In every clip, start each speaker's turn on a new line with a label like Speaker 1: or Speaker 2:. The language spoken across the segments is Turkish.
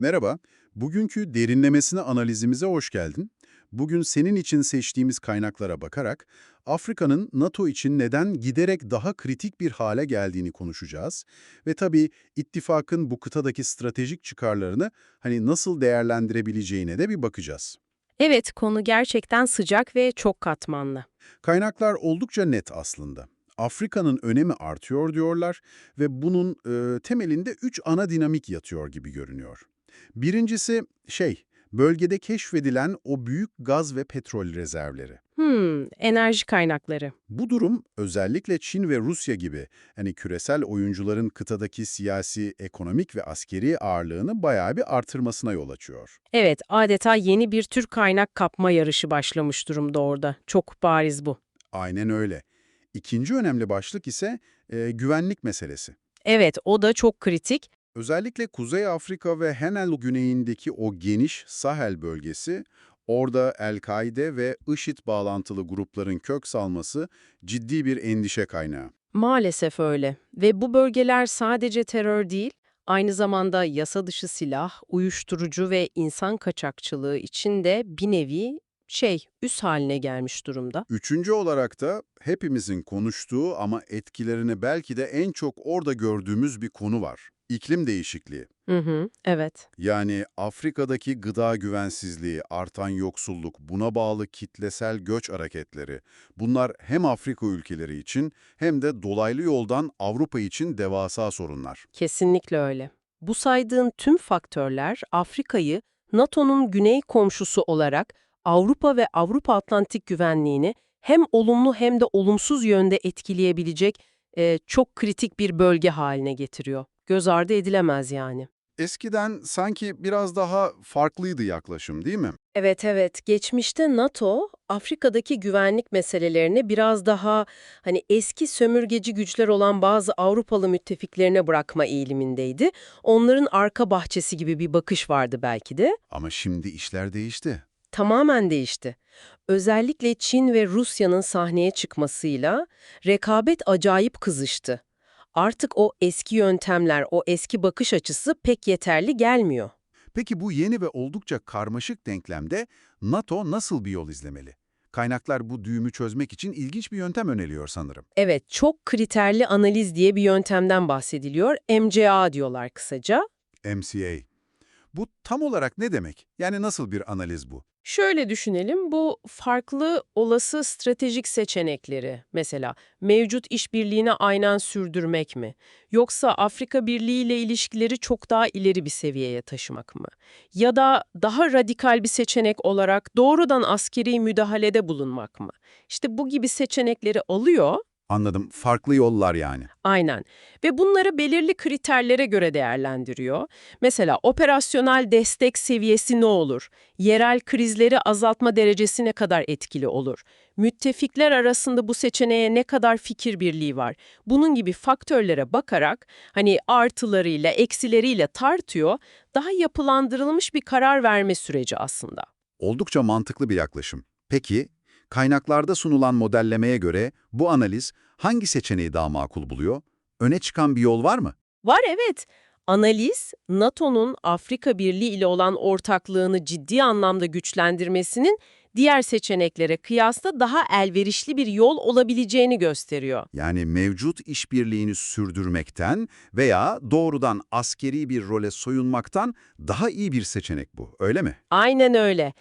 Speaker 1: Merhaba, bugünkü derinlemesine analizimize hoş geldin. Bugün senin için seçtiğimiz kaynaklara bakarak Afrika'nın NATO için neden giderek daha kritik bir hale geldiğini konuşacağız. Ve tabii ittifakın bu kıtadaki stratejik çıkarlarını hani nasıl değerlendirebileceğine de bir bakacağız.
Speaker 2: Evet, konu gerçekten sıcak ve çok katmanlı.
Speaker 1: Kaynaklar oldukça net aslında. Afrika'nın önemi artıyor diyorlar ve bunun e, temelinde üç ana dinamik yatıyor gibi görünüyor. Birincisi şey, bölgede keşfedilen o büyük gaz ve petrol rezervleri.
Speaker 2: Hmm, enerji kaynakları.
Speaker 1: Bu durum özellikle Çin ve Rusya gibi hani küresel oyuncuların kıtadaki siyasi, ekonomik ve askeri ağırlığını bayağı bir artırmasına yol açıyor.
Speaker 2: Evet, adeta yeni bir tür kaynak kapma yarışı başlamış durumda orada. Çok bariz bu.
Speaker 1: Aynen öyle. İkinci önemli başlık ise e, güvenlik meselesi.
Speaker 2: Evet, o da çok kritik.
Speaker 1: Özellikle Kuzey Afrika ve Henel güneyindeki o geniş Sahel bölgesi, orada El-Kaide ve IŞİD bağlantılı grupların kök salması ciddi bir endişe kaynağı.
Speaker 2: Maalesef öyle. Ve bu bölgeler sadece terör değil, aynı zamanda yasa dışı silah, uyuşturucu ve insan kaçakçılığı için de bir nevi şey, üs haline gelmiş durumda.
Speaker 1: Üçüncü olarak da hepimizin konuştuğu ama etkilerini belki de en çok orada gördüğümüz bir konu var. İklim değişikliği.
Speaker 2: Hı hı, evet.
Speaker 1: Yani Afrika'daki gıda güvensizliği, artan yoksulluk, buna bağlı kitlesel göç hareketleri. Bunlar hem Afrika ülkeleri için hem de dolaylı yoldan Avrupa için devasa sorunlar.
Speaker 2: Kesinlikle öyle. Bu saydığın tüm faktörler Afrika'yı NATO'nun güney komşusu olarak Avrupa ve Avrupa Atlantik güvenliğini hem olumlu hem de olumsuz yönde etkileyebilecek e, çok kritik bir bölge haline getiriyor. Göz ardı edilemez yani.
Speaker 1: Eskiden sanki biraz daha farklıydı yaklaşım değil mi?
Speaker 2: Evet evet. Geçmişte NATO Afrika'daki güvenlik meselelerini biraz daha hani eski sömürgeci güçler olan bazı Avrupalı müttefiklerine bırakma eğilimindeydi. Onların arka bahçesi gibi bir bakış vardı belki de.
Speaker 1: Ama şimdi işler değişti.
Speaker 2: Tamamen değişti. Özellikle Çin ve Rusya'nın sahneye çıkmasıyla rekabet acayip kızıştı. Artık o eski yöntemler, o eski bakış açısı pek yeterli gelmiyor.
Speaker 1: Peki bu yeni ve oldukça karmaşık denklemde NATO nasıl bir yol izlemeli? Kaynaklar bu düğümü çözmek için ilginç bir yöntem öneriyor sanırım.
Speaker 2: Evet, çok kriterli analiz diye bir yöntemden bahsediliyor. MCA diyorlar kısaca.
Speaker 1: MCA. Bu tam olarak ne demek? Yani nasıl bir analiz bu?
Speaker 2: Şöyle düşünelim, bu farklı olası stratejik seçenekleri, mesela mevcut işbirliğini aynen sürdürmek mi? Yoksa Afrika Birliği ile ilişkileri çok daha ileri bir seviyeye taşımak mı? Ya da daha radikal bir seçenek olarak doğrudan askeri müdahalede bulunmak mı? İşte bu gibi seçenekleri alıyor
Speaker 1: Anladım. Farklı yollar yani.
Speaker 2: Aynen. Ve bunları belirli kriterlere göre değerlendiriyor. Mesela operasyonel destek seviyesi ne olur? Yerel krizleri azaltma derecesine kadar etkili olur? Müttefikler arasında bu seçeneğe ne kadar fikir birliği var? Bunun gibi faktörlere bakarak hani artılarıyla, eksileriyle tartıyor, daha yapılandırılmış bir karar verme süreci aslında.
Speaker 1: Oldukça mantıklı bir yaklaşım. Peki, kaynaklarda sunulan modellemeye göre bu analiz hangi seçeneği daha makul buluyor? Öne çıkan bir yol var mı?
Speaker 2: Var evet. Analiz, NATO'nun Afrika Birliği ile olan ortaklığını ciddi anlamda güçlendirmesinin diğer seçeneklere kıyasla daha elverişli bir yol olabileceğini gösteriyor.
Speaker 1: Yani mevcut işbirliğini sürdürmekten veya doğrudan askeri bir role soyunmaktan daha iyi bir seçenek bu, öyle mi?
Speaker 2: Aynen öyle.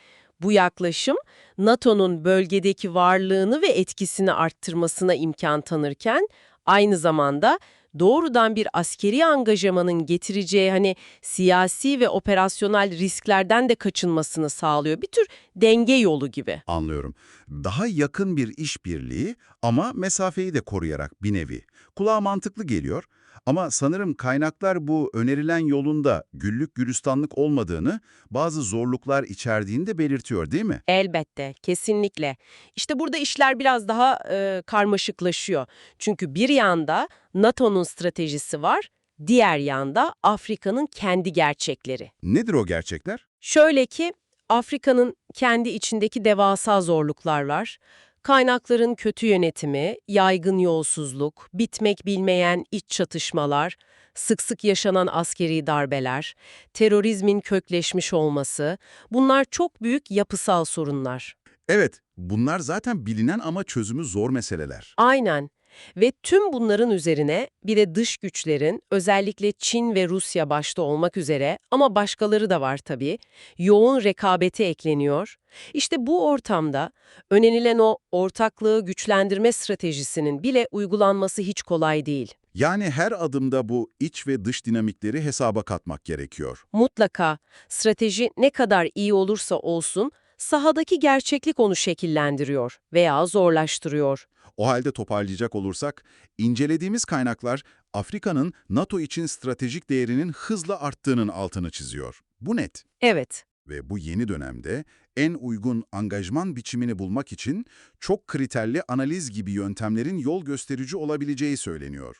Speaker 2: Bu yaklaşım, NATO'nun bölgedeki varlığını ve etkisini arttırmasına imkan tanırken, aynı zamanda doğrudan bir askeri angajamanın getireceği hani siyasi ve operasyonel risklerden de kaçınmasını sağlıyor. Bir tür denge yolu gibi.
Speaker 1: Anlıyorum. Daha yakın bir işbirliği ama mesafeyi de koruyarak bir nevi. Kulağa mantıklı geliyor ama sanırım kaynaklar bu önerilen yolunda güllük gülistanlık olmadığını, bazı zorluklar içerdiğini de belirtiyor değil mi?
Speaker 2: Elbette, kesinlikle. İşte burada işler biraz daha e, karmaşıklaşıyor. Çünkü bir yanda NATO'nun stratejisi var, diğer yanda Afrika'nın kendi gerçekleri.
Speaker 1: Nedir o gerçekler?
Speaker 2: Şöyle ki, Afrika'nın kendi içindeki devasa zorluklar var. Kaynakların kötü yönetimi, yaygın yolsuzluk, bitmek bilmeyen iç çatışmalar, sık sık yaşanan askeri darbeler, terörizmin kökleşmiş olması, bunlar çok büyük yapısal sorunlar.
Speaker 1: Evet, bunlar zaten bilinen ama çözümü zor meseleler.
Speaker 2: Aynen. Ve tüm bunların üzerine bir de dış güçlerin, özellikle Çin ve Rusya başta olmak üzere ama başkaları da var tabii, yoğun rekabeti ekleniyor. İşte bu ortamda önerilen o ortaklığı güçlendirme stratejisinin bile uygulanması hiç kolay değil.
Speaker 1: Yani her adımda bu iç ve dış dinamikleri hesaba katmak gerekiyor.
Speaker 2: Mutlaka strateji ne kadar iyi olursa olsun sahadaki gerçeklik onu şekillendiriyor veya zorlaştırıyor.
Speaker 1: O halde toparlayacak olursak, incelediğimiz kaynaklar Afrika'nın NATO için stratejik değerinin hızla arttığının altını çiziyor. Bu net.
Speaker 2: Evet.
Speaker 1: Ve bu yeni dönemde en uygun angajman biçimini bulmak için çok kriterli analiz gibi yöntemlerin yol gösterici olabileceği söyleniyor.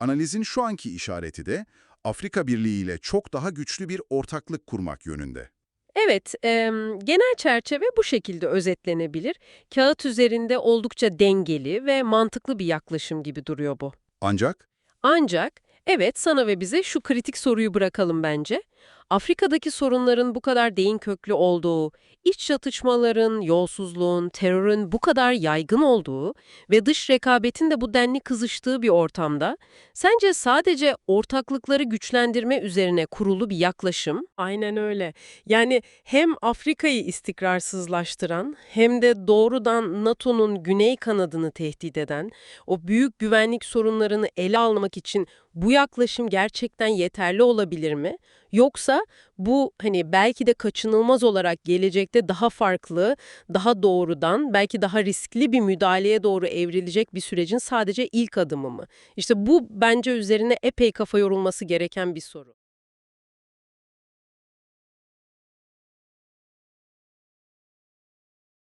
Speaker 1: Analizin şu anki işareti de Afrika Birliği ile çok daha güçlü bir ortaklık kurmak yönünde.
Speaker 2: Evet, em, genel çerçeve bu şekilde özetlenebilir. Kağıt üzerinde oldukça dengeli ve mantıklı bir yaklaşım gibi duruyor bu.
Speaker 1: Ancak
Speaker 2: Ancak, evet sana ve bize şu kritik soruyu bırakalım bence. Afrika'daki sorunların bu kadar derin köklü olduğu, iç çatışmaların, yolsuzluğun, terörün bu kadar yaygın olduğu ve dış rekabetin de bu denli kızıştığı bir ortamda, sence sadece ortaklıkları güçlendirme üzerine kurulu bir yaklaşım? Aynen öyle. Yani hem Afrika'yı istikrarsızlaştıran hem de doğrudan NATO'nun güney kanadını tehdit eden o büyük güvenlik sorunlarını ele almak için bu yaklaşım gerçekten yeterli olabilir mi? Yoksa bu hani belki de kaçınılmaz olarak gelecekte daha farklı, daha doğrudan, belki daha riskli bir müdahaleye doğru evrilecek bir sürecin sadece ilk adımı mı? İşte bu bence üzerine epey kafa yorulması gereken bir soru.